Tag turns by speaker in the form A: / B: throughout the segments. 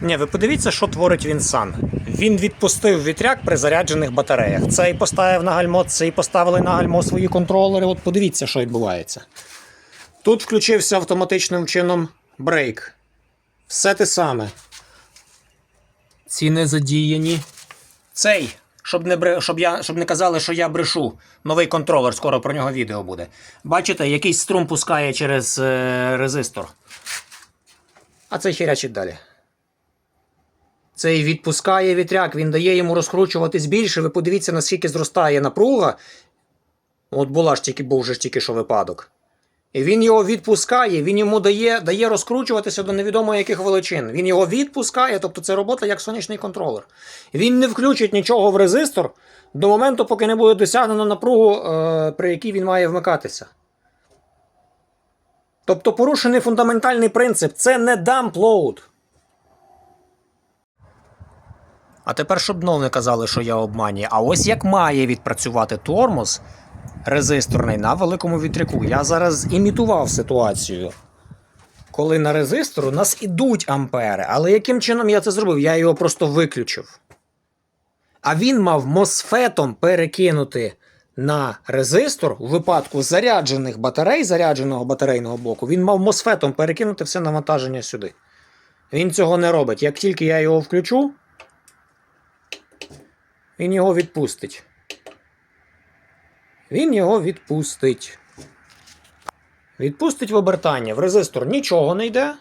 A: Ні, ви подивіться, що творить він сам. Він відпустив вітряк при заряджених батареях. Цей поставив на гальмо, цей поставили на гальмо свої контролери. От подивіться, що відбувається. Тут включився автоматичним чином брейк. Все те саме. Ці не задіяні. Цей, щоб не, бре- щоб, я, щоб не казали, що я брешу. Новий контролер, скоро про нього відео буде. Бачите, якийсь струм пускає через е, резистор. А цей хірячить далі. Цей відпускає вітряк, він дає йому розкручуватись більше. Ви подивіться, наскільки зростає напруга. От була ж тільки, був же ж тільки що випадок. І він його відпускає, він йому дає, дає розкручуватися до невідомо яких величин. Він його відпускає, тобто це робота як сонячний контролер. Він не включить нічого в резистор до моменту, поки не буде досягнено напругу, е, при якій він має вмикатися. Тобто порушений фундаментальний принцип це не dump А тепер, щоб знов не казали, що я обманюю. А ось як має відпрацювати тормоз резисторний на великому вітряку. Я зараз імітував ситуацію. Коли на резистор у нас ідуть ампери. Але яким чином я це зробив? Я його просто виключив. А він мав мосфетом перекинути на резистор у випадку заряджених батарей, зарядженого батарейного блоку, він мав мосфетом перекинути все навантаження сюди. Він цього не робить. Як тільки я його включу, він його відпустить. Він його відпустить. Відпустить в обертання. В резистор нічого не йде.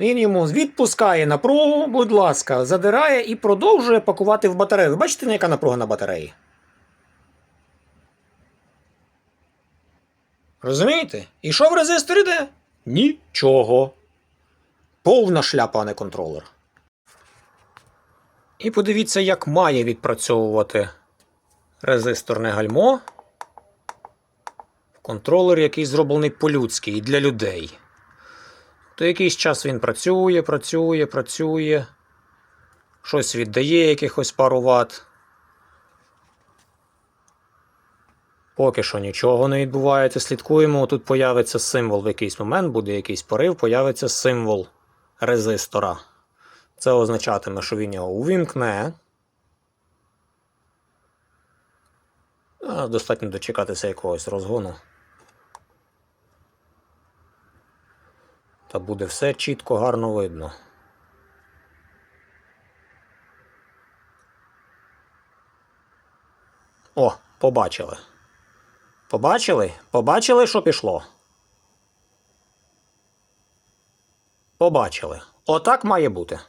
A: Він йому відпускає напругу, будь ласка, задирає і продовжує пакувати в батарею. Ви бачите, яка напруга на батареї? Розумієте? І що в резистор йде? Нічого. Повна шляпа, а не контролер. І подивіться, як має відпрацьовувати резисторне гальмо. Контролер, який зроблений по-людськи і для людей. То якийсь час він працює, працює, працює. Щось віддає якихось пару ват. Поки що нічого не відбувається. Слідкуємо. Тут появиться символ в якийсь момент, буде якийсь порив, появиться символ резистора. Це означатиме, що він його увімкне. Достатньо дочекатися якогось розгону. Та буде все чітко, гарно видно. О, побачили. Побачили? Побачили, що пішло? Побачили. Отак має бути.